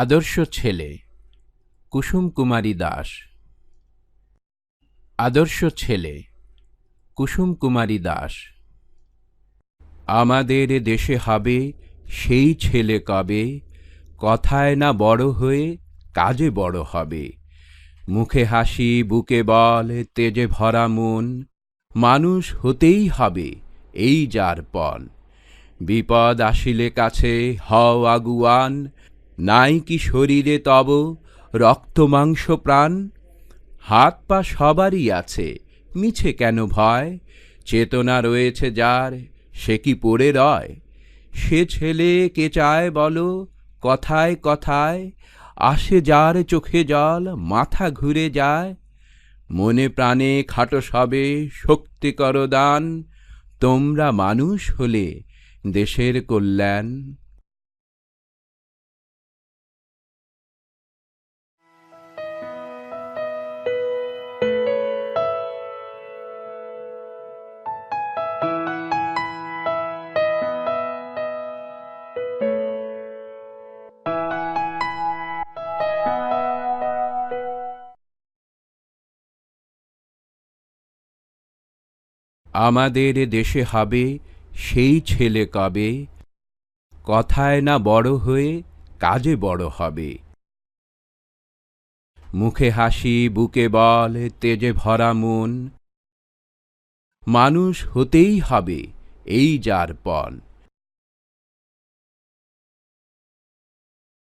আদর্শ ছেলে, কুসুম কুমারী দাস। আদর্শ ছেলে, কুসুম কুমারী দাস। আমাদের দেশে হবে, সেই ছেলে কবে? কথায় না বড় হয়ে, কাজে বড় হবে। মুখে হাসি, বুকে বল, তেজে ভরা মন, মানুষ হতেই হবে, এই যার পণ। বিপদ আসিলে কাছে হও আগুয়ান নাই কি শরীরে তব রক্ত মাংস প্রাণ? হাত পা সবারই আছে, মিছে কেন ভয়? চেতনা রয়েছে যার, সে কি পড়ে রয়? সে ছেলে কে চায় বলো, কথায় কথায়? আসে যার চোখে জল, মাথা ঘুরে যায়। মনে প্রাণে খাটো সবে, শক্তি কর দান। তোমরা মানুষ হলে দেশের কল্যাণ। আমাদের দেশে হবে, সেই ছেলে কবে? কথায় না বড় হয়ে কাজে বড় হবে। মুখে হাসি, বুকে বল, তেজে ভরা মন। মানুষ হতেই হবে, এই যার পণ।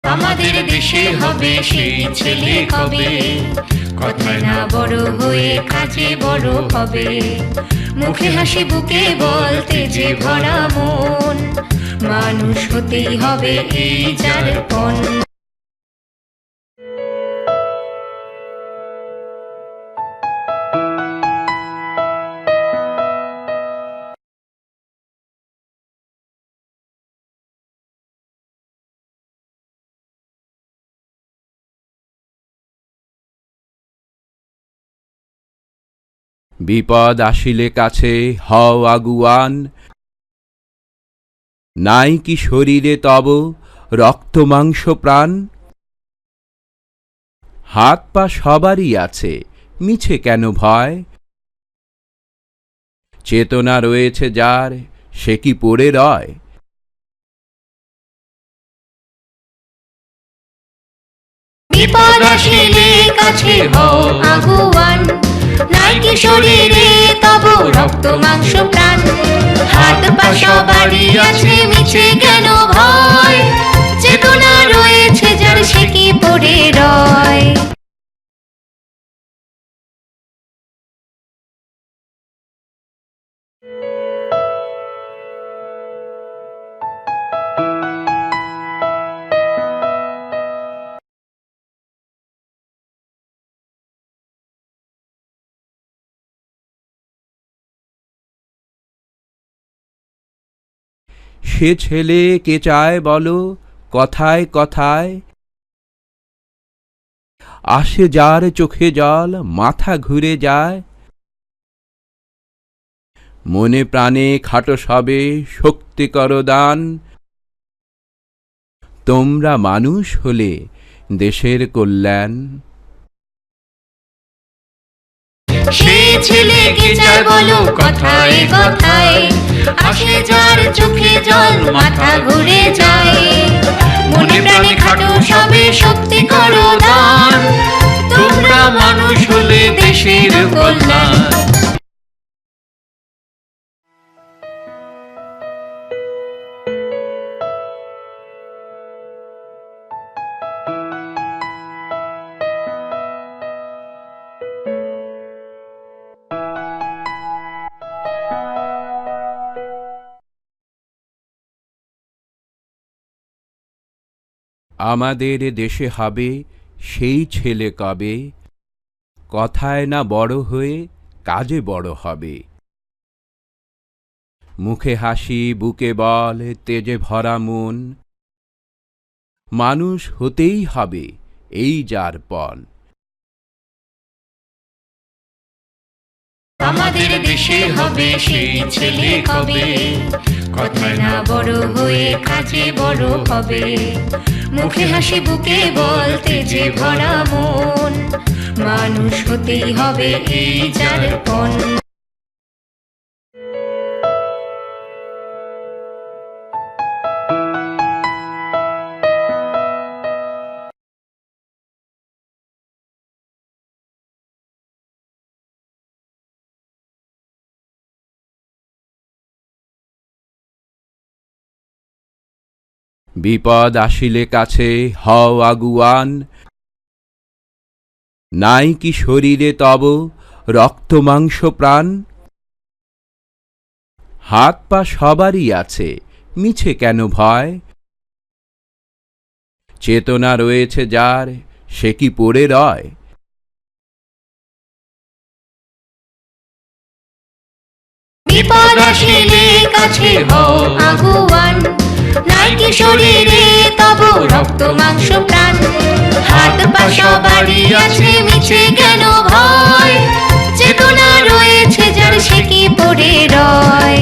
আমাদের দেশে হবে, সেই ছেলে কবে? কথায় না বড় হয়ে কাজে বড় হবে। মুখে হাসি, বুকে বলতে যে ভরা মন, মানুষ হতেই হবে এই যার বিপদ আসিলে কাছে, হও আগুয়ান। নাই কি শরীরে তব রক্ত মাংস প্রাণ? হাত পা সবারই আছে, মিছে কেন ভয়? চেতনা রয়েছে যার, সে কি পড়ে রয়? বিপদ আসিলে কাছে হও আগুয়ান। নাই কি শরীরে তব রক্ত, মাংস, প্রাণ। হাত পা সবারই আছে, মিছে কেন ভয়? চেতনা রয়েছে যার সে কি পড়ে রয়? সে ছেলে কে চায় বলো? কথায় কথায়। আসে যার চোখে জল, মাথা ঘুরে যায়। মনে প্রাণে খাটো সবে, শক্তি কর দান। তোমরা মানুষ হলে দেশের কল্যাণ। সে চায় বলো? কথায় কথায়। আসে যার চোখে জল, মাথা ঘুরে যায়। মনে প্রাণে খাটো সবে শক্তি করো দান। তোমরা মানুষ হলে দেশের কল্যাণ। আমাদের দেশে হবে, সেই ছেলে কবে? কথায় না বড় হয়ে, কাজে বড় হবে। মুখে হাসি, বুকে বল, তেজে ভরা মন। মানুষ হতেই হবে, এই যার পণ। আমাদের দেশে হবে, সেই ছেলে কবে? কথায় না বড় হয়ে, কাজে বড় হবে। মুখে হাসি বুকে বলতে যে ভরা মন মানুষ হতেই হবে এই যার বিপদ আসিলে কাছে, হও আগুয়ান। নাই কি শরীরে তব রক্ত মাংস প্রাণ? হাত পা সবারই আছে, মিছে কেন ভয়? চেতনা রয়েছে যার, সে কি পড়ে রয়? বিপদ আসিলে কাছে হও আগুয়ান। নাই কি শরীরে তব রক্ত, মাংস, প্রাণ। হাত, পা সবারই আছে, মিছে কেন ভয়। চেতনা রয়েছে, যার সে কি পড়ে রয়।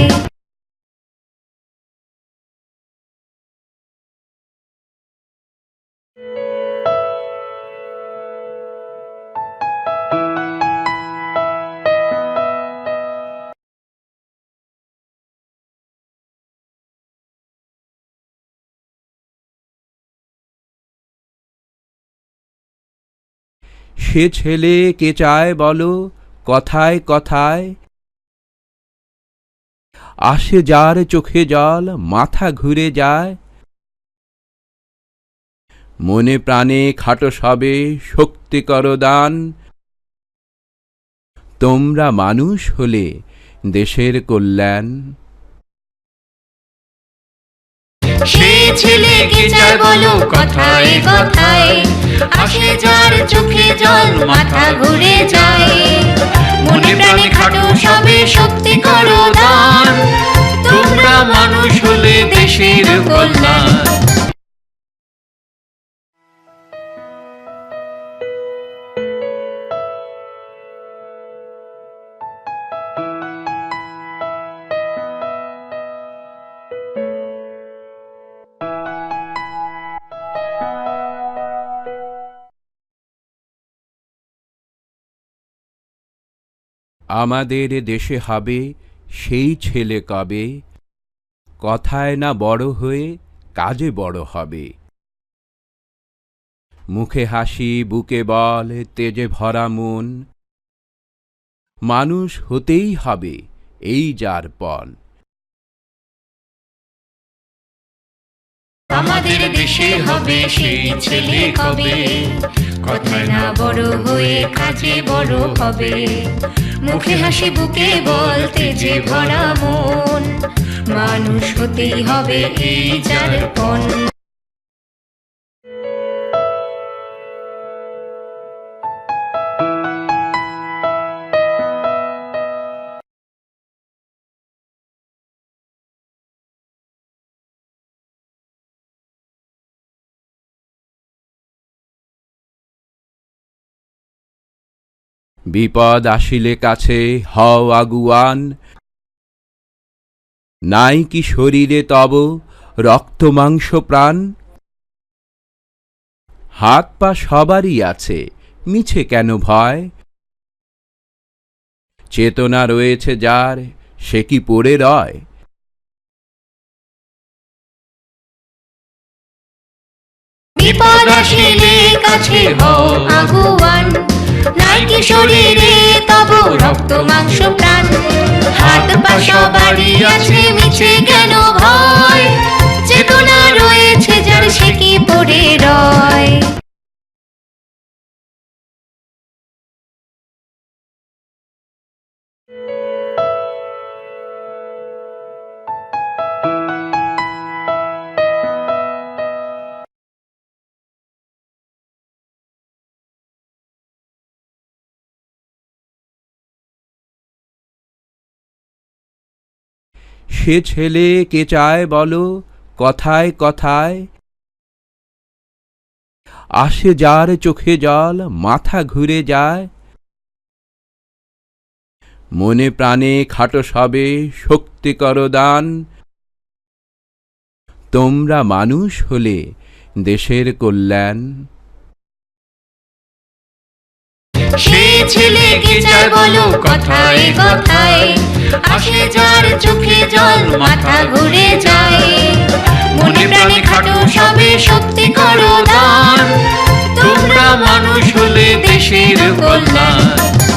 সে ছেলে কে চায় বলো? কথায় কথায়। আসে যার চোখে জল, মাথা ঘুরে যায়। মনে প্রাণে খাটো সবে, শক্তি দান। তোমরা মানুষ হলে দেশের কল্যাণ। ছেলে চায় বলো? কথায় কথায়। আসে যার চোখে মাথা ঘুরে যায়। মনে প্রাণে খাটো সবে শক্তি করো দান। তোমরা মানুষ হলে দেশের কল্যাণ। আমাদের দেশে হবে, সেই ছেলে কবে? কথায় না বড় হয়ে কাজে বড় হবে। মুখে হাসি, বুকে বল, তেজে ভরা মন। মানুষ হতেই হবে, এই যার পণ। আমাদের দেশে হবে, সেই ছেলে কবে? কথায় না বড় হয়ে কাজে বড় হবে। মুখে হাসি, বুকে বলতে যে ভরা মন, মানুষ হতেই হবে এই যার বিপদ আসিলে কাছে, হও আগুয়ান। নাই কি শরীরে তব রক্ত মাংস প্রাণ? হাত পা সবারই আছে, মিছে কেন ভয়? চেতনা রয়েছে যার, সে কি পড়ে রয়? বিপদ আসিলে কাছে হও শরীরে তব রক্ত, মাংস, প্রাণ। হাত পা সবারই আছে, মিছে কেন ভয়? চেতনা রয়েছে যার সে কি পড়ে রয়? সে ছেলে, কে চায় বলো? কথায় কথায়। আসে যার চোখে জল, মাথা ঘুরে যায়। মনে প্রাণে খাটো সবে, শক্তি কর দান। তোমরা মানুষ হলে দেশের কল্যাণ। সে ছেলেকে চায় বলো? কথায় কথায়। আসে যার চোখে জল, মাথা ঘুরে যায়। মনে প্রাণে খাটো সবে শক্তি করো দান। তোমরা মানুষ হলে দেশের কল্যাণ।